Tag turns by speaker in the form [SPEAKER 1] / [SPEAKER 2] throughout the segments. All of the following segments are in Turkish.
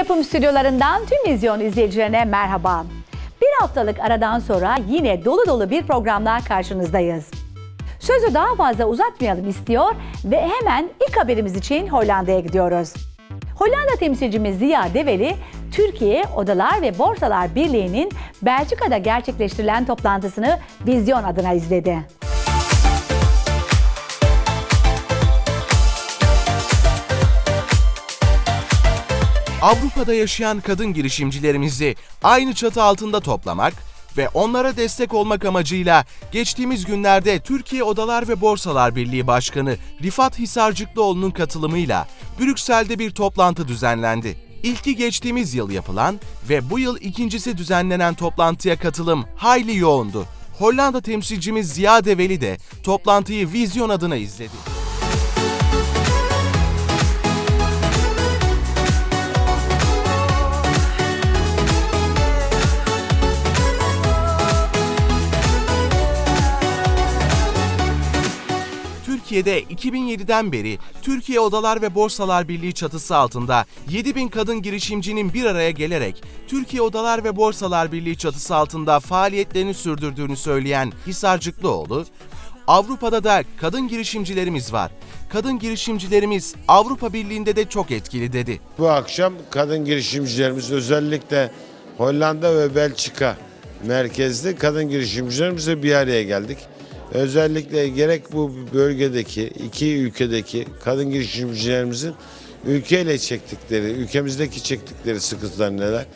[SPEAKER 1] Yapım stüdyolarından tüm vizyon izleyicilerine merhaba. Bir haftalık aradan sonra yine dolu dolu bir programla karşınızdayız. Sözü daha fazla uzatmayalım istiyor ve hemen ilk haberimiz için Hollanda'ya gidiyoruz. Hollanda temsilcimiz Ziya Develi, Türkiye Odalar ve Borsalar Birliği'nin Belçika'da gerçekleştirilen toplantısını Vizyon adına izledi.
[SPEAKER 2] Avrupa'da yaşayan kadın girişimcilerimizi aynı çatı altında toplamak ve onlara destek olmak amacıyla geçtiğimiz günlerde Türkiye Odalar ve Borsalar Birliği Başkanı Rifat Hisarcıklıoğlu'nun katılımıyla Brüksel'de bir toplantı düzenlendi. İlki geçtiğimiz yıl yapılan ve bu yıl ikincisi düzenlenen toplantıya katılım hayli yoğundu. Hollanda temsilcimiz Ziya Develi de toplantıyı Vizyon adına izledi. Türkiye'de 2007'den beri Türkiye Odalar ve Borsalar Birliği çatısı altında 7000 kadın girişimcinin bir araya gelerek Türkiye Odalar ve Borsalar Birliği çatısı altında faaliyetlerini sürdürdüğünü söyleyen Hisarcıklıoğlu, Avrupa'da da kadın girişimcilerimiz var. Kadın girişimcilerimiz Avrupa Birliği'nde de çok etkili dedi.
[SPEAKER 3] Bu akşam kadın girişimcilerimiz özellikle Hollanda ve Belçika merkezli kadın girişimcilerimizle bir araya geldik. Özellikle gerek bu bölgedeki iki ülkedeki kadın girişimcilerimizin ülkeyle çektikleri, ülkemizdeki çektikleri sıkıntılar neler?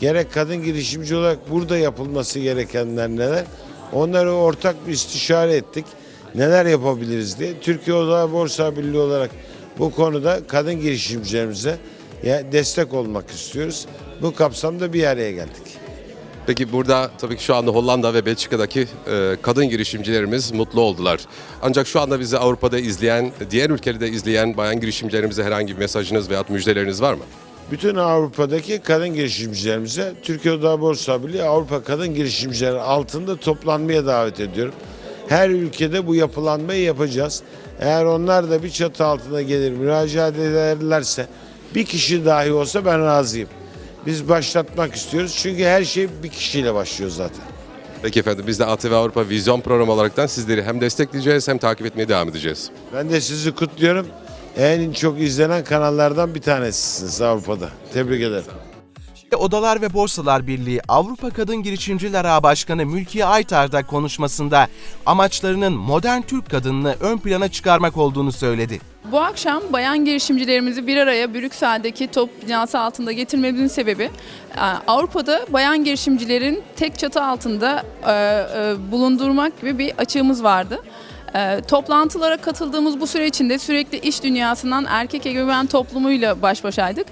[SPEAKER 3] Gerek kadın girişimci olarak burada yapılması gerekenler neler? Onları ortak bir istişare ettik. Neler yapabiliriz diye. Türkiye Odalar Borsa Birliği olarak bu konuda kadın girişimcilerimize destek olmak istiyoruz. Bu kapsamda bir araya geldik.
[SPEAKER 4] Peki burada tabii ki şu anda Hollanda ve Belçika'daki e, kadın girişimcilerimiz mutlu oldular. Ancak şu anda bizi Avrupa'da izleyen, diğer ülkelerde izleyen bayan girişimcilerimize herhangi bir mesajınız veya müjdeleriniz var mı?
[SPEAKER 3] Bütün Avrupa'daki kadın girişimcilerimize Türkiye Odalar Borsa Birliği Avrupa Kadın Girişimcileri altında toplanmaya davet ediyorum. Her ülkede bu yapılanmayı yapacağız. Eğer onlar da bir çatı altına gelir müracaat ederlerse bir kişi dahi olsa ben razıyım. Biz başlatmak istiyoruz çünkü her şey bir kişiyle başlıyor zaten.
[SPEAKER 4] Peki efendim biz de ATV Avrupa Vizyon programı olaraktan sizleri hem destekleyeceğiz hem takip etmeye devam edeceğiz.
[SPEAKER 3] Ben de sizi kutluyorum. En çok izlenen kanallardan bir tanesisiniz Avrupa'da. Tebrik ederim.
[SPEAKER 2] Odalar ve Borsalar Birliği Avrupa Kadın Girişimciler Ağı Başkanı Mülkiye Aytar da konuşmasında amaçlarının modern Türk kadınını ön plana çıkarmak olduğunu söyledi.
[SPEAKER 5] Bu akşam bayan girişimcilerimizi bir araya Brüksel'deki top binası altında getirmemizin sebebi e, Avrupa'da bayan girişimcilerin tek çatı altında e, e, bulundurmak gibi bir açığımız vardı. Toplantılara katıldığımız bu süre içinde sürekli iş dünyasından erkek egemen toplumuyla baş başaydık.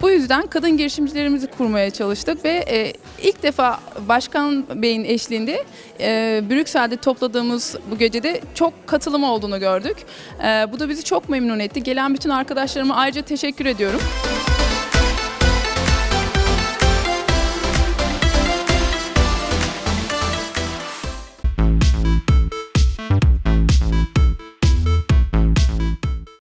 [SPEAKER 5] Bu yüzden kadın girişimcilerimizi kurmaya çalıştık ve e, ilk defa Başkan Bey'in eşliğinde e, Brüksel'de topladığımız bu gecede çok katılım olduğunu gördük. E, bu da bizi çok memnun etti. Gelen bütün arkadaşlarıma ayrıca teşekkür ediyorum.